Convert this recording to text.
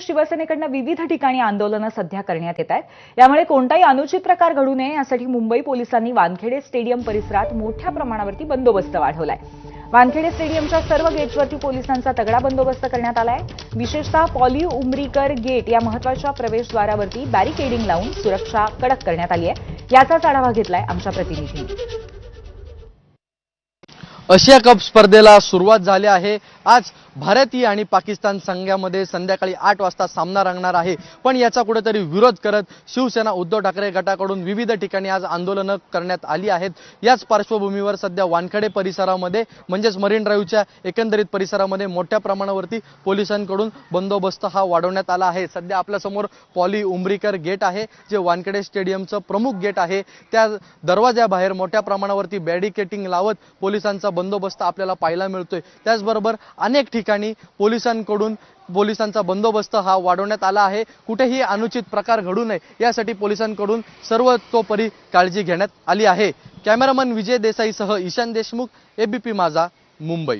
शिवसेनेकडनं विविध ठिकाणी आंदोलनं सध्या करण्यात येत आहेत. यामुळे कोणताही अनुचित प्रकार घडू नये यासाठी मुंबई पोलिसांनी वानखेडे स्टेडियम परिसरात मोठ्या प्रमाणावरती बंदोबस्त वाढवलाय. वानखेडे स्टेडियमच्या सर्व गेटवरती पोलिसांचा तगडा बंदोबस्त करण्यात आलाय. विशेषतः पॉली उमरीकर गेट या महत्त्वाच्या प्रवेशद्वारावरती बॅरिकेडिंग लावून सुरक्षा कडक करण्यात आली आहे याचाच आढावा घेतलाय आमच्या प्रतिनिधींनी. आशिया कप स्पर्धेला सुरुवात झाली आहे. आज भारतीय आणि पाकिस्तान संघामध्ये संध्याकाळी आठ वाजता सामना रंगणार आहे. पण याचा कुठेतरी विरोध करत शिवसेना उद्धव ठाकरे गटाकडून विविध ठिकाणी आज आंदोलनं करण्यात आली आहेत. याच पार्श्वभूमीवर सध्या वानखडे परिसरामध्ये म्हणजेच मरीन ड्राईव्हच्या एकंदरीत परिसरामध्ये मोठ्या प्रमाणावरती पोलिसांकडून बंदोबस्त हा वाढवण्यात आला आहे. सध्या आपल्यासमोर पॉली उमरीकर गेट आहे जे वानखेडे स्टेडियमचं प्रमुख गेट आहे. त्या दरवाजाबाहेर मोठ्या प्रमाणावरती बॅरिकेटिंग लावत पोलिसांचा बंदोबस्त आपल्याला पाहायला मिळतोय. त्याचबरोबर अनेक ठिकाणी पोलिसांकडून पोलिसांचा बंदोबस्त हा वाढवण्यात आला आहे. कुठेही अनुचित प्रकार घडू नये यासाठी पोलिसांकडून सर्वतोपरी काळजी घेण्यात आली आहे. कॅमेरामन विजय देसाईसह ईशान देशमुख एबीपी माझा मुंबई.